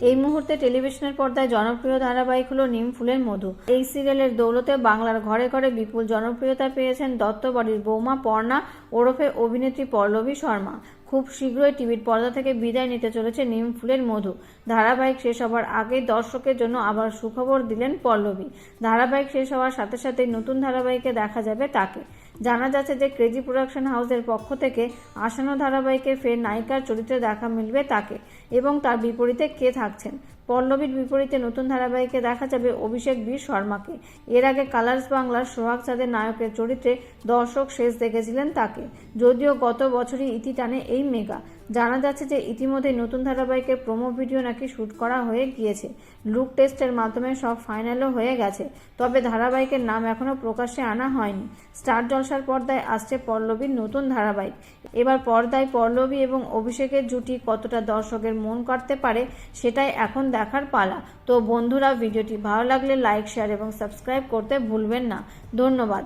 এই মুহূর্তে টেলিভিশনের পর্দায় জনপ্রিয় ধারাবাহিক হলো নিম ফুলের মধু। এই সিরিয়ালের দৌলতে বাংলার ঘরে ঘরে বিপুল জনপ্রিয়তা পেয়েছেন দত্ত দত্তবাড়ির বৌমা পর্ণা ওরফে অভিনেত্রী পল্লবী শর্মা। খুব শীঘ্রই টিভির পর্দা থেকে বিদায় নিতে চলেছে নিম ফুলের মধু। ধারাবাহিক শেষ হবার আগেই দর্শকের জন্য আবার সুখবর দিলেন পল্লবী। ধারাবাহিক শেষ হওয়ার সাথে সাথেই নতুন ধারাবাহিকে দেখা যাবে তাকে। জানা যাচ্ছে যে ক্রেজি প্রোডাকশন হাউসের পক্ষ থেকে আসানো ধারাবাহিকে ফের নায়িকার চরিত্রে দেখা মিলবে তাকে এবং তার বিপরীতে কে থাকছেন। পল্লবীর বিপরীতে নতুন ধারাবাহিকে দেখা যাবে অভিষেক বীর শর্মাকে। এর আগে কালার্স বাংলার সোহাগ চাঁদের নায়কের চরিত্রে দর্শক শেষ দেখেছিলেন তাকে। যদিও গত বছরই ইতি টানে এই মেগা। জানা যাচ্ছে যে ইতিমধ্যে নতুন ধারাবাহিকের প্রোমো ভিডিও নাকি শ্যুট করা হয়ে গিয়েছে। লুক টেস্টের মাধ্যমে সব ফাইনালও হয়ে গেছে। তবে ধারাবাহিকের নাম এখনও প্রকাশ্যে আনা হয়নি। স্টার জলসার পর্দায় আসছে পল্লবীর নতুন ধারাবাহিক। এবার পর্দায় পল্লবী এবং অভিষেকের জুটি কতটা দর্শকের মন কাটতে পারে সেটাই এখন দেখার পালা। তো বন্ধুরা, ভিডিওটি ভালো লাগলে লাইক, শেয়ার এবং সাবস্ক্রাইব করতে ভুলবেন না। ধন্যবাদ।